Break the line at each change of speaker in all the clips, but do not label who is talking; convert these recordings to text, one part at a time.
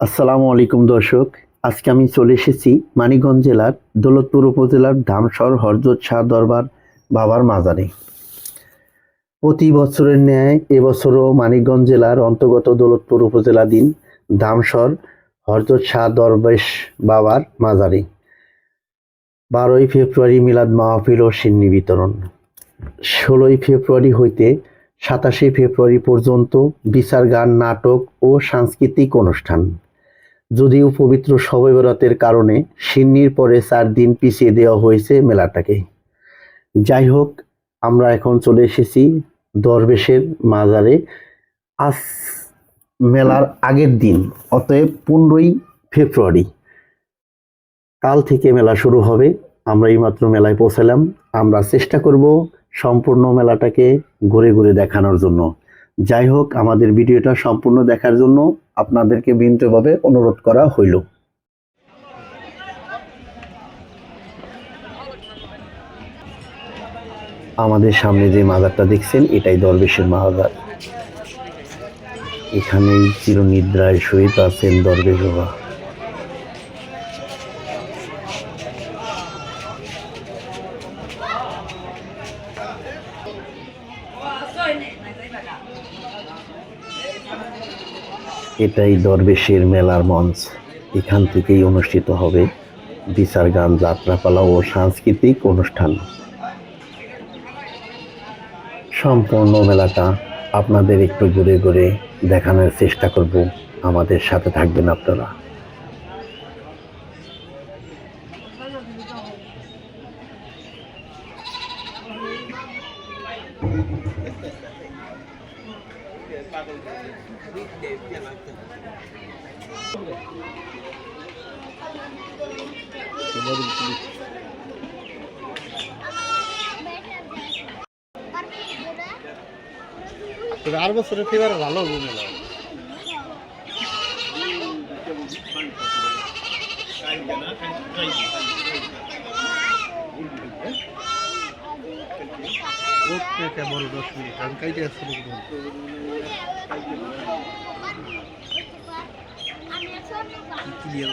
আসসালামু আলাইকুম দর্শক। আজকে আমি চলে এসেছি মানিকগঞ্জ জেলার দৌলতপুর উপজেলার ধামসর হরজত শাহ দরবার বাবার মাজারে। প্রতি বছরের ন্যায় এবছরও মানিকগঞ্জ জেলার অন্তর্গত দৌলতপুর উপজেলাধীন ধামসর হরজত শাহ দরবেশ বাবার মাজারে বারোই ফেব্রুয়ারি মিলাদ মাহফিল ও সিন্নি বিতরণ। ষোলোই ফেব্রুয়ারি হইতে সাতাশে ফেব্রুয়ারি পর্যন্ত বিচার গান নাটক ও সাংস্কৃতিক অনুষ্ঠান। যদিও পবিত্র শবে বরাতের কারণে সিন্নির পরে চার দিন পিছিয়ে দেওয়া হয়েছে মেলাটাকে। যাই হোক, আমরা এখন চলে এসেছি দরবেশের মাজারে। আজ মেলার আগের দিন, অতএব পনেরোই ফেব্রুয়ারি। কাল থেকে মেলা শুরু হবে। আমরা এইমাত্র মেলায় পৌঁছালাম। আমরা চেষ্টা করব সম্পূর্ণ মেলাটাকে ঘুরে ঘুরে দেখানোর জন্য। যাই হোক, আমাদের ভিডিওটা সম্পূর্ণ দেখার জন্য আপনাদেরকে বিনীতভাবে অনুরোধ করা হইল। আমাদের সামনে যে মাজারটা দেখছেন, এটাই দরবেশের মাজার। এখানেই চিরনিদ্রায় শহীদ আছেন দরবেশ বাবা। এটাই দরবেশের মেলার মঞ্চ। এখান থেকেই অনুষ্ঠিত হবে বিচার গান যাত্রাপালা ও সাংস্কৃতিক অনুষ্ঠান। সম্পূর্ণ মেলাটা আপনাদের একটু ঘুরে ঘুরে দেখানোর চেষ্টা করব। আমাদের সাথে থাকবেন আপনারা।
তবে আর বছরের ফেবার ভালো হবে মেলা ওকে কেবল দশ মিনিট। আমি কাইটে আসলে ক্লিয়ার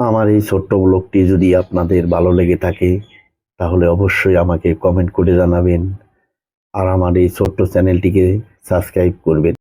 আমার এই ছোট্ট ব্লগটি যদি আপনাদের ভালো লেগে থাকে, তাহলে অবশ্যই আমাকে কমেন্ট করে জানাবেন। আর আমার এই ছোট্ট চ্যানেলটিকে সাবস্ক্রাইব করবেন।